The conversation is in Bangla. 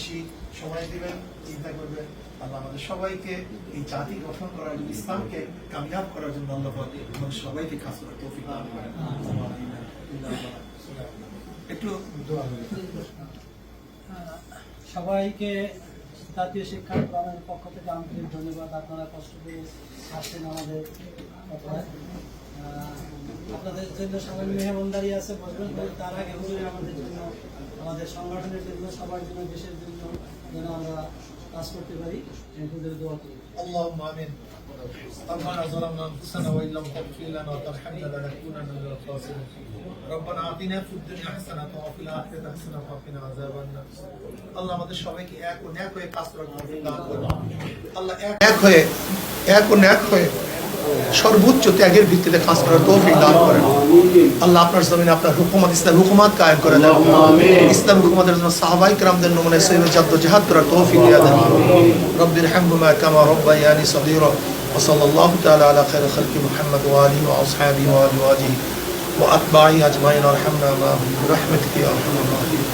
বেশি সময় দিবেন, চিন্তা করবেন আল্লাহ আমাদের সবাইকে এই জাতি গঠন করার জন্য, ইসলামকে কামিয়াব করার জন্য আল্লাহ পাক আমাদের সবাইকে কাজ করার তৌফিক দান করেন। একটু সবাইকে জাতীয় শিক্ষা প্রাণের পক্ষ থেকে আন্তরিক ধন্যবাদ। আপনারা কষ্ট করে আসছেন আমাদের আপনাদের জন্য সবাই মেহমানদারি আছে, বসবেন। তার আগে আমাদের জন্য আমাদের সংগঠনের জন্য সবার জন্য দেশের জন্য যেন আমরা কাজ করতে পারি হুজুরে দোয়া করি اللهم امين ربنا ظلمنا انفسنا وان لم تغفر لنا وترحمنا لنكونن من الخاسرين ربنا اعطنا في الدنيا حسنه وفي الاخره حسنه وقنا عذاب النار আল্লাহ আমাদের সবাইকে এক ও ন্যাক হয়ে কাজ করার তৌফিক দান করুন আল্লাহ এক এক হয়ে এক ও ন্যাক হয়ে সর্বোচ্চ ত্যাগের ভিত্তিতে কাজ করার তৌফিক দান করেন। আল্লাহ আপনার জমিনে আপনার হুকুমত, ইসলাম হুকুমত কায়েম করে দেন। ইসলাম হুকুমতের জন্য সাহাবাই کرامদের নমুনে সৈব জাদ্দ জাহাদ করার তৌফিক দিয়া দেন। রব্বির হামহুমা কামা রব্বায়ানি সগীরা। وصلى الله تعالى على خير خلق محمد وآله وأصحابه وأزواجه وأتباعه أجمعين ارحمنا برحمتك يا أرحم الراحمين